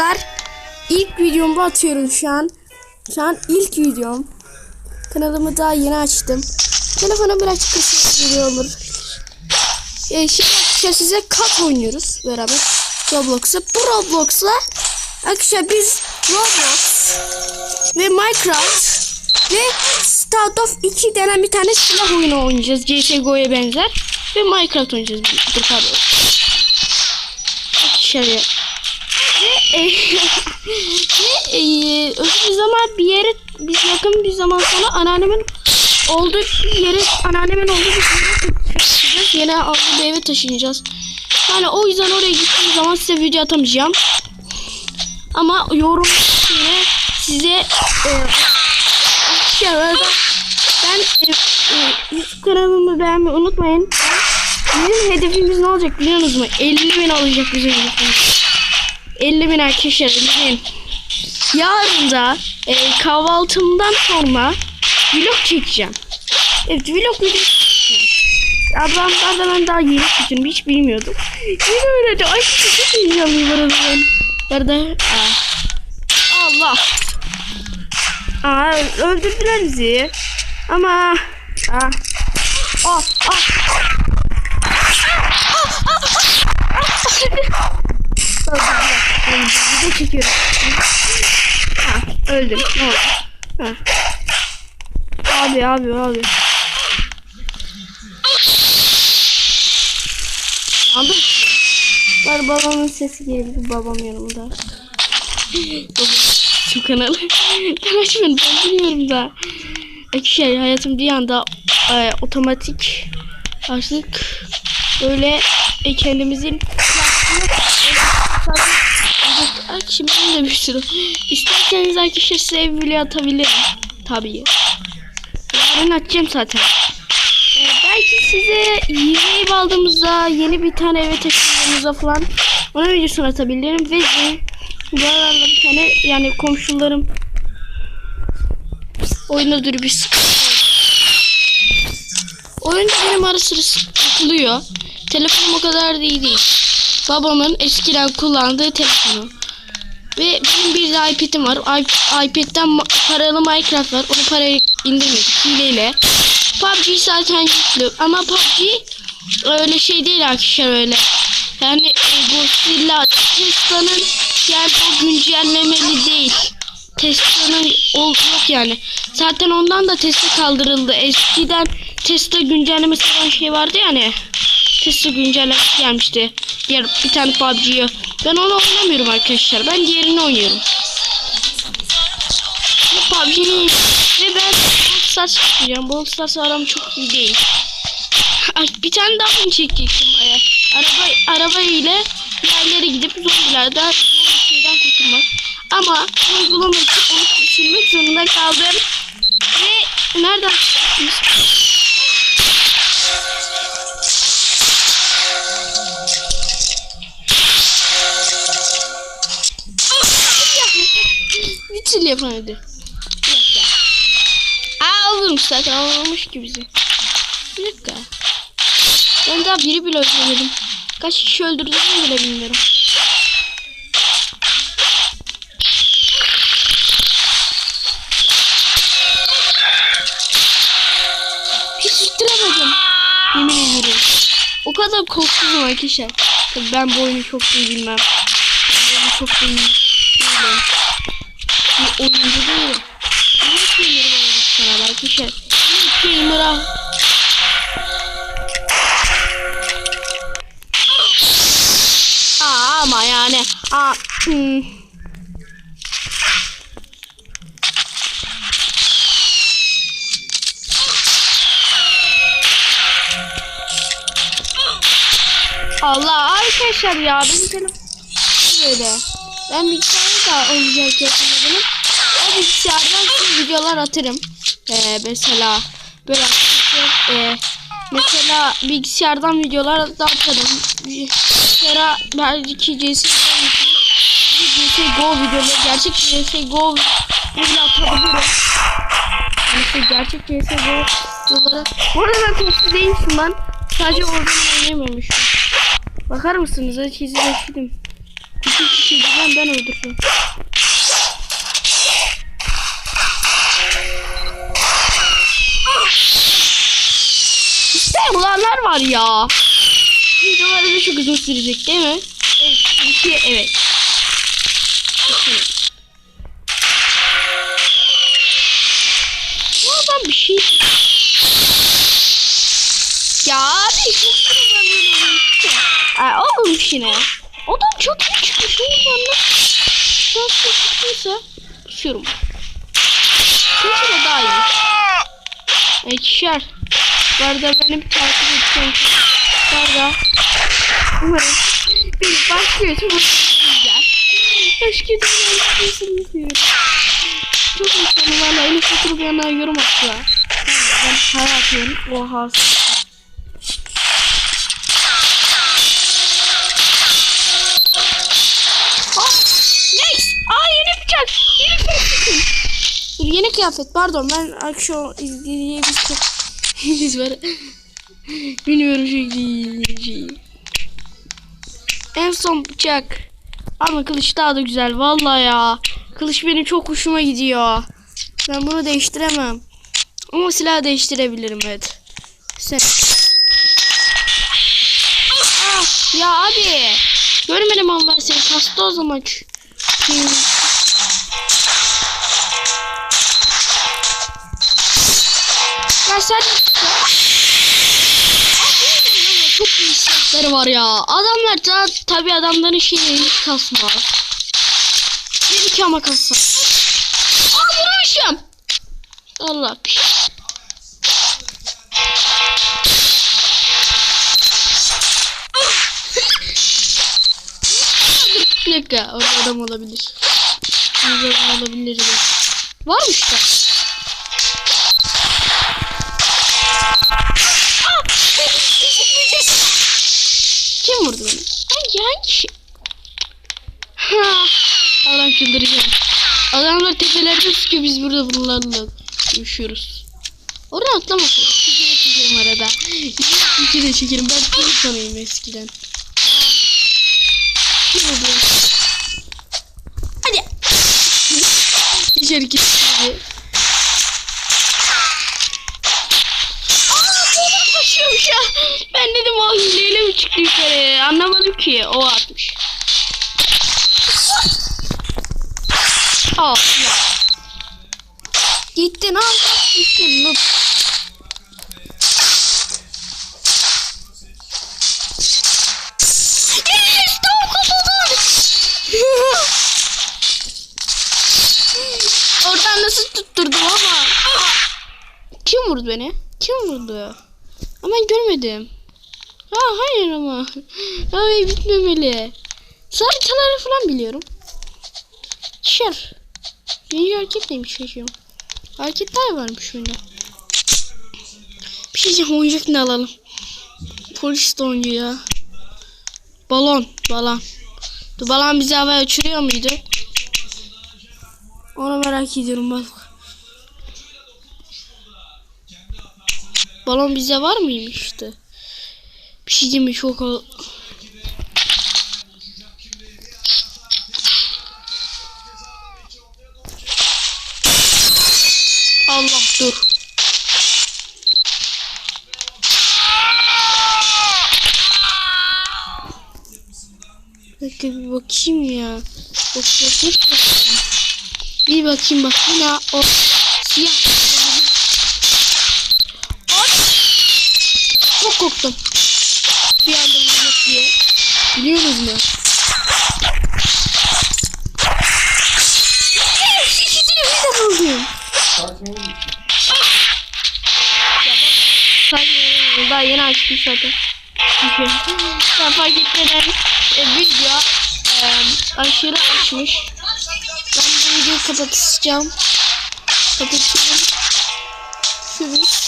arkadaşlar. İlk videomu atıyorum şu an. Şu an ilk videom. Kanalımı daha yeni açtım. Telefona birazcık kısık video olur. Ee, şimdi size kat oynuyoruz beraber. Roblox'a. Bu Roblox'la arkadaşlar biz Roblox ve Minecraft ve Start of 2 denen bir tane silah oyunu oynayacağız. CSGO'ya benzer. Ve Minecraft oynayacağız. Dur pardon. Şöyle. E, e, bir zaman bir yere biz yakın bir zaman sonra anneannemin olduğu bir yere anneannemin olduğu bir yere taşıyacağız. Yine aldığı bir eve taşınacağız. Yani o yüzden oraya gittiğim zaman size video atamayacağım. Ama yorum yine size e, şey arada ben e, e, YouTube kanalımı beğenmeyi unutmayın. Bizim hedefimiz ne olacak biliyor musunuz? 50 bin olacak bizim hedefimiz. 50 bin arkadaşlar 50 bin. Yarın da e, kahvaltımdan sonra vlog çekeceğim. Evet vlog videosu. Ablamlar da ben daha yeni çektim hiç bilmiyordum. Yeni öğrendi. Ay çok heyecanlıyım arada ben. Bu arada aa. Allah. Aa öldürdüler bizi. Ama aa. Oh, oh. Video çekiyorum. Ha, öldüm. Ne oldu? Ha. Abi abi abi. Aldım. Var babamın sesi geldi. Babam yanımda. Şu kanalı. Ben açmadım. Ben bilmiyorum da. Şey hayatım bir anda e, otomatik artık böyle e, kendimizin Şimdi de bir sürü. İsterseniz arkadaşlar size bile atabilirim. Tabii. Yarın açacağım zaten. Ee, belki size yeni ev aldığımızda yeni bir tane eve taşındığımızda falan ona videosunu atabilirim ve buralarla bir tane yani komşularım oyunda dur bir sıkıntı. Oyunda benim ara sıra sıkılıyor. Telefonum o kadar da iyi değil. Babamın eskiden kullandığı telefonu. Ve benim bir de iPad'im var. I- iPad'den paralı Minecraft var. Onu parayı indirmedik hileyle. PUBG zaten yüklü. Ama PUBG öyle şey değil arkadaşlar öyle. Yani e, Godzilla Tesla'nın yani o güncellemeli değil. Tesla'nın yok yani. Zaten ondan da Tesla kaldırıldı. Eskiden Tesla güncellemesi olan şey vardı yani. Tesla güncellemesi gelmişti. Diğer bir tane PUBG'yi. Ben onu oynamıyorum arkadaşlar. Ben diğerini oynuyorum. Bu PUBG'nin ve ben Brawl Stars çıkacağım. Brawl Stars aram çok iyi değil. Bir tane daha mı çekecektim? Araba, araba ile yerlere gidip zombilerden zombi şeyden kurtulmak. Ama uygulama için onu silmek zorunda kaldım. Ve nereden çıktınız? Bir dakika. Aa olurmuş zaten olmamış ki bizi. Bir dakika. Ben daha biri bile öldürmedim. Kaç kişi öldürdüğümü bile bilmiyorum. Hiç ittiremedim. Yemin ederim. O kadar korktum arkadaşlar. Tabii ben bu oyunu çok iyi bilmem. Ben bu oyunu çok iyi değilim. Bir oyuncu değilim. Ne filmleri var sana arkadaşlar? Ne filmleri Aa ama yani. Aa, hmm. Allah arkadaşlar ya benim telefon böyle. Ben bilgisayarı oynayacak yakında. O bilgisayardan videolar atarım. Ee, mesela böyle e, mesela bilgisayardan videolar da atarım. Mesela belki CSGO CSGO videoları gerçek CSGO videoları atabilirim. Mesela gerçek CSGO videoları. Bu arada ben korkusuz değilsin lan. Sadece oradan oynayamamışım. Bakar mısınız? Çizgi geçtim. İki kişi ben ben öldürdüm. İşte bulanlar var ya. Videoları da çok uzun sürecek değil mi? Evet. İki, evet. Bu adam bir şey... Ya abi çok sinirleniyorum. Aa, olmamış yine. Adam çok iyi çıkmış oğlum lan. Nasıl çıktıysa pusuyorum. Kimse de daha iyi. İkişer. Bu arada beni bir takip edeceğim. Bu arada umarım bir başlıyorsun. Bu güzel. Hoş geldin. Nasılsınız? Çok insanlarla en ufak oturup yanına yorum attılar. Ben hayatım oha. Yeni kıyafet. Pardon ben akşam izlediğim bir var. Bilmiyorum şu şey. En son bıçak. Ama kılıç daha da güzel. Vallahi ya. Kılıç benim çok hoşuma gidiyor. Ben bunu değiştiremem. Ama silah değiştirebilirim evet. Sen. Ah, ya abi. Görmedim ben seni kastı o zaman. Ç- Abi, çok iyi var ya. Adamlar da tabi adamların şeyini hiç kasmaz. Bir iki ama kassa. Aa vurmuşum. Allah. Bir dakika orada adam olabilir. Orada adam olabilir. Varmış da. Şey? Ha, adam çıldıracağım. Adamlar tepelerde sıkıyor biz burada bunlarla düşüyoruz. Oradan atlamasın. Video de çekerim arada. Video de çekerim. Ben pro sanıyım eskiden. Kim vurdu beni? Hadi. Dışarı gitti. Ben dedim o hileyle mi çıktı yukarı? Anlamadım ki. O atmış. Aa ya. Gittin al. Gittin. Noob. Yes! Tamam kurtuldum. Oradan nasıl tutturdum ama. Kim vurdu beni? Kim vurdu? Ama ben görmedim. Ha hayır ama. Ay bitmemeli. Haritaları falan biliyorum. Şer. Yeni hareket neymiş çocuğum? Hareketler varmış oyunda. Bir şey diyeceğim oyuncak ne alalım? Polis oynuyor ya. Balon. Balon. Bu balon bizi havaya uçuruyor muydu? Onu merak ediyorum bak. Balon bize var mıymış işte? Bir şey diyeyim mi çok ol- Allah dur. Bekle bir bakayım ya. Bak bakayım. Bir bakayım bak yine o siyah. Ay! Çok korktum. Bir anda vuracak diye. Biliyorsunuz mu? İkisini birden buldum. Sadece daha yeni açtım zaten. Ben fark etmeden e, video e, aşırı açmış. Ben bu videoyu kapatacağım. Kapatıyorum. Görüşürüz.